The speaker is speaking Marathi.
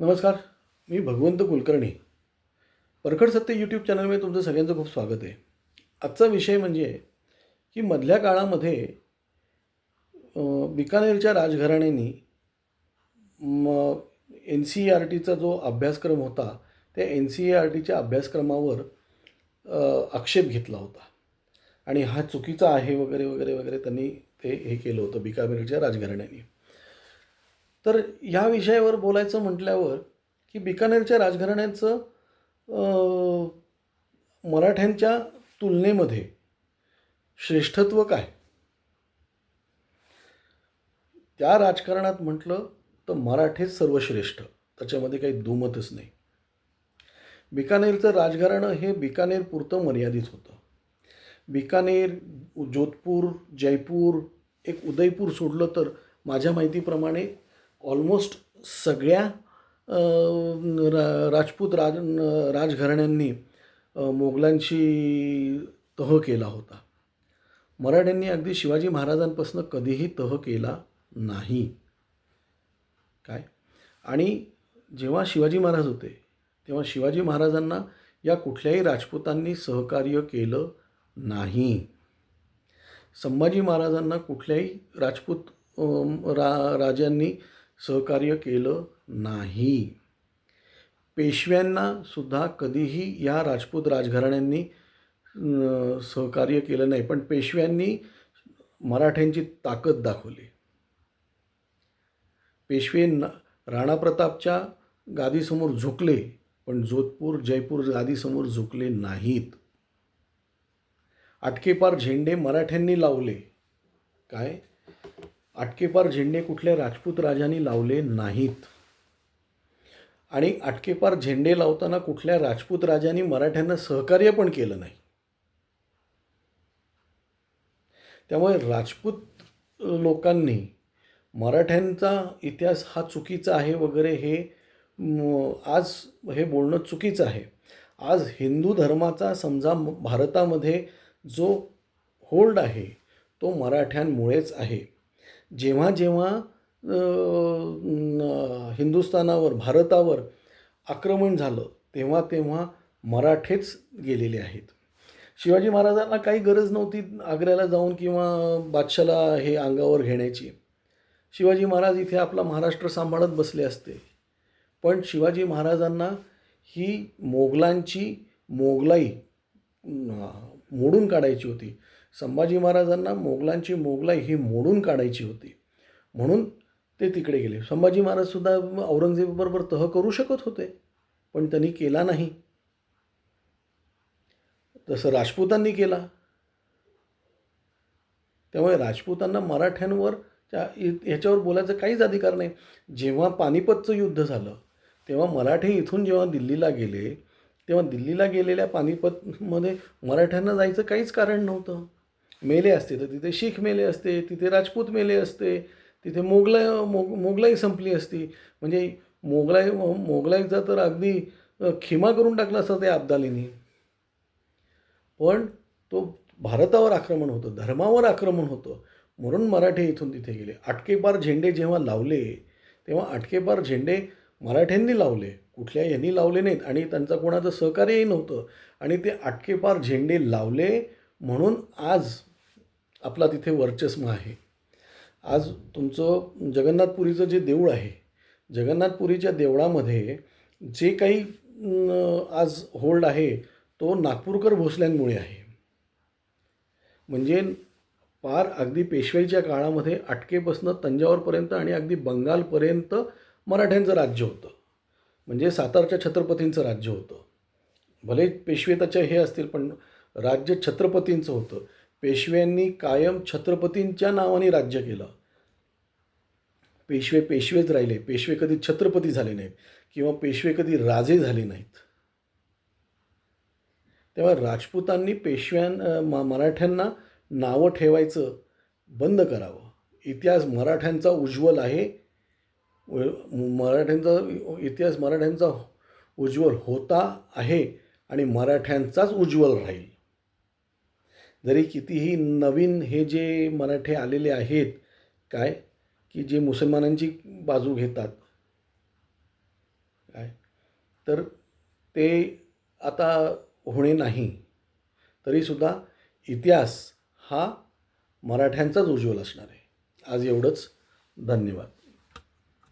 नमस्कार मी भगवंत कुलकर्णी. परखड सत्य यूट्यूब चॅनलमध्ये तुमचं सगळ्यांचं खूप स्वागत आहे. आजचा विषय म्हणजे की मधल्या काळामध्ये बिकानेरच्या राजघराण्यानी म एन सी ई आर टीचा जो अभ्यासक्रम होता त्या एन सी ई आर टीच्या अभ्यासक्रमावर आक्षेप घेतला होता. आणि हा चुकीचा आहे वगैरे वगैरे वगैरे त्यांनी ते हे केलं होतं बिकानेरच्या राजघराण्यानी. तर ह्या विषयावर बोलायचं म्हटल्यावर की बिकानेरच्या राजघराण्याचं मराठ्यांच्या तुलनेमध्ये श्रेष्ठत्व काय? त्या राजकारणात म्हटलं तर मराठेच सर्वश्रेष्ठ. त्याच्यामध्ये काही दुमतच नाही. बिकानेरचं राजघराणं हे बिकानेरपुरतं मर्यादित होतं. बिकानेर जोधपूर जयपूर एक उदयपूर सोडलं तर माझ्या माहितीप्रमाणे ऑलमोस्ट सगळ्या रा राजपूत राज राजघराण्यांनी मोगलांशी तह केला होता. मराठ्यांनी अगदी शिवाजी महाराजांपासून कधीही तह केला नाही. काय? आणि जेव्हा शिवाजी महाराज होते तेव्हा शिवाजी महाराजांना या कुठल्याही राजपूतांनी सहकार्य केलं नाही. संभाजी महाराजांना कुठल्याही राजपूत रा राजांनी सहकार्य केलं नाही. पेशव्यांना सुद्धा कधीही या राजपूत राजघराण्यांनी सहकार्य केलं नाही. पण पेशव्यांनी मराठ्यांची ताकद दाखवली. पेशवे राणा प्रतापच्या गादीसमोर झुकले पण जोधपूर जयपूर गादीसमोर झुकले नाहीत. आटकेपार झेंडे मराठ्यांनी लावले. काय? आटकेपार झेंडे कुठल्या राजपूत राजांनी लावले नाहीत. आणि आटकेपार झेंडे लावताना कुठल्या राजपूत राजांनी मराठ्यांना सहकार्य पण केलं नाही. त्यामुळे राजपूत लोकांनी मराठ्यांचा इतिहास हा चुकीचा आहे वगैरे हे आज हे बोलणं चुकीचं आहे. आज हिंदू धर्माचा समजा भारतामध्ये जो होल्ड आहे तो मराठ्यांमुळेच आहे. जेव्हा जेव्हा हिंदुस्थानावर भारतावर आक्रमण झालं तेव्हा तेव्हा मराठेच गेलेले आहेत. शिवाजी महाराजांना काही गरज नव्हती आग्र्याला जाऊन किंवा बादशाला हे अंगावर घेण्याची. शिवाजी महाराज इथे आपला महाराष्ट्र सांभाळत बसले असते. पण शिवाजी महाराजांना ही मोगलांची मोगलाई मोडून काढायची होती. संभाजी महाराजांना मोगलांची मोगलाई ही मोडून काढायची होती. म्हणून ते तिकडे गेले. संभाजी महाराजसुद्धा औरंगजेबाबरोबर तह करू शकत होते पण त्यांनी केला नाही. तसं राजपूतांनी केला. त्यामुळे राजपूतांना मराठ्यांवर त्या ह्याच्यावर बोलायचा काहीच अधिकार नाही. जेव्हा पानिपतचं युद्ध झालं तेव्हा मराठे इथून जेव्हा दिल्लीला गेले तेव्हा दिल्लीला गेलेल्या पानिपतमध्ये मराठ्यांना जायचं काहीच कारण नव्हतं. मेले असते. तर तिथे शीख मेले असते तिथे राजपूत मेले असते तिथे मोगलाई मोग मोगलाई संपली असती. म्हणजे मोगलाई मोगलाईचा तर अगदी खिमा करून टाकला असता त्या अब्दालीनी. पण तो भारतावर आक्रमण होतं धर्मावर आक्रमण होतं. म्हणून मराठे इथून तिथे गेले. आटकेपार झेंडे जेव्हा लावले तेव्हा आटकेपार झेंडे मराठ्यांनी लावले. कुठल्या यांनी लावले नाहीत आणि त्यांचा कोणाचं सहकार्यही नव्हतं. आणि ते आटकेपार झेंडे लावले म्हणून आज आपला तिथे वर्चस्व आहे. आज तुमचं जगन्नाथपुरीचं जे देऊळ आहे जगन्नाथपुरीच्या देवळामध्ये जे काही आज होल्ड आहे तो नागपूरकर भोसल्यांमुळे आहे. म्हणजे पार अगदी पेशवाईच्या काळामध्ये अटकेपासनं तंजावरपर्यंत आणि अगदी बंगालपर्यंत मराठ्यांचं राज्य होतं. म्हणजे सातारच्या छत्रपतींचं राज्य होतं. भले पेशवे त्याच्या हे असतील पण राज्य छत्रपतींचं होतं. पेशव्यांनी कायम छत्रपतींच्या नावाने राज्य केलं. पेशवे पेशवेच राहिले. पेशवे कधी छत्रपती झाले नाहीत किंवा पेशवे कधी राजे झाले नाहीत. तेव्हा राजपूतांनी पेशव्यां मराठ्यांना नावं ठेवायचं बंद करावं. इतिहास मराठ्यांचा उज्ज्वल आहे. मराठ्यांचा इतिहास मराठ्यांचा उज्ज्वल होता आहे आणि मराठ्यांचाच उज्ज्वल राहील. जरी कितीही नवीन हे जे मराठे आलेले आहेत काय? की जे मुसलमानांची बाजू घेतात. काय? तर ते आता होणे नाही. तरीसुद्धा इतिहास हा मराठ्यांचाच उज्ज्वल असणार आहे. आज एवढंच. धन्यवाद.